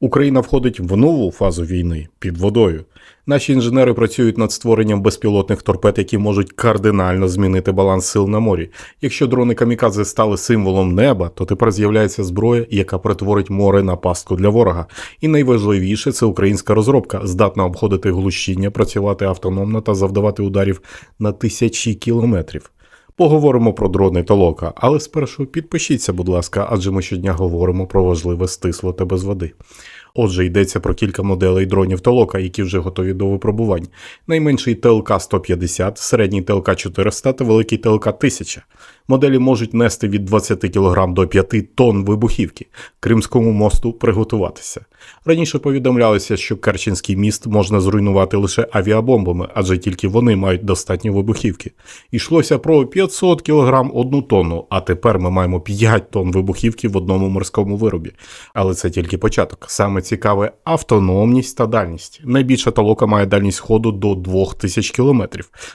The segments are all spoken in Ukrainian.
Україна входить в нову фазу війни під водою. Наші інженери працюють над створенням безпілотних торпед, які можуть кардинально змінити баланс сил на морі. Якщо дрони камікадзе стали символом неба, то тепер з'являється зброя, яка перетворить море на пастку для ворога. І найважливіше це українська розробка, здатна обходити глушіння, працювати автономно та завдавати ударів на тисячі кілометрів. Поговоримо про дрони та лока, але спершу підпишіться, будь ласка, адже ми щодня говоримо про важливе стисло та без води. Отже, йдеться про кілька моделей дронів Толока, які вже готові до випробувань. Найменший ТЛК 150, середній ТЛК 400 та великий ТЛК 1000. Моделі можуть нести від 20 кг до 5 тонн вибухівки. Кримському мосту приготуватися. Раніше повідомлялося, що Керченський міст можна зруйнувати лише авіабомбами, адже тільки вони мають достатньо вибухівки. Ішлося про 500 кг одну тонну, а тепер ми маємо 5 тонн вибухівки в одному морському виробі. Але це тільки початок. Саме цікаве автономність та дальність. Найбільша талока має дальність ходу до 2000 км.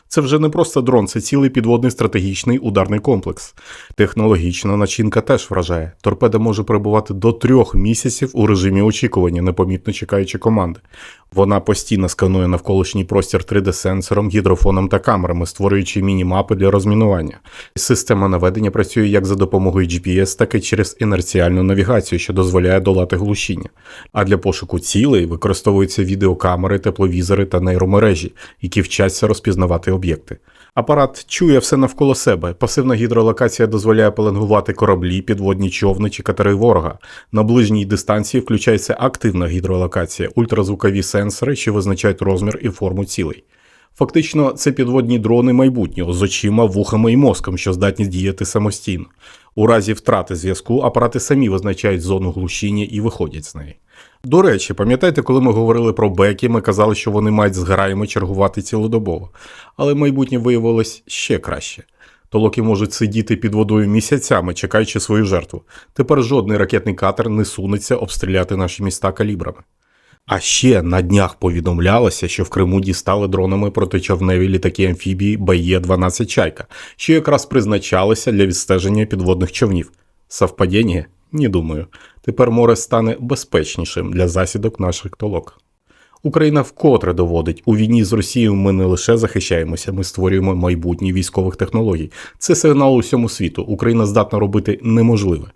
Це вже не просто дрон, це цілий підводний стратегічний ударний комплекс. Технологічна начинка теж вражає. Торпеда може перебувати до трьох місяців у режимі очікування, непомітно чекаючи команди. Вона постійно сканує навколишній простір 3D-сенсором, гідрофоном та камерами, створюючи міні-мапи для розмінування. Система наведення працює як за допомогою GPS, так і через інерціальну навігацію, що дозволяє долати глушіння. А для пошуку цілей використовуються відеокамери, тепловізори та нейромережі, які вчаться розпізнавати об'єкти. Апарат чує все навколо себе. Пасивна гідролокація дозволяє пеленгувати кораблі, підводні човни чи катери ворога. На ближній дистанції включається активна гідролокація, ультразвукові сенсори, що визначають розмір і форму цілей. Фактично, це підводні дрони майбутнього з очима, вухами і мозком, що здатні діяти самостійно. У разі втрати зв'язку апарати самі визначають зону глушіння і виходять з неї. До речі, пам'ятаєте, коли ми говорили про беки, ми казали, що вони мають з граями чергувати цілодобово. Але майбутнє виявилось ще краще. Толоки можуть сидіти під водою місяцями, чекаючи свою жертву. Тепер жодний ракетний катер не сунеться обстріляти наші міста калібрами. А ще на днях повідомлялося, що в Криму дістали дронами протичовневі літаки амфібії БАЄ-12 Чайка, що якраз призначалися для відстеження підводних човнів. Совпадіння? Не думаю. Тепер море стане безпечнішим для засідок наших толок. Україна вкотре доводить, у війні з Росією ми не лише захищаємося, ми створюємо майбутнє військових технологій. Це сигнал усьому світу. Україна здатна робити неможливе.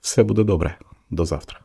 Все буде добре. До завтра.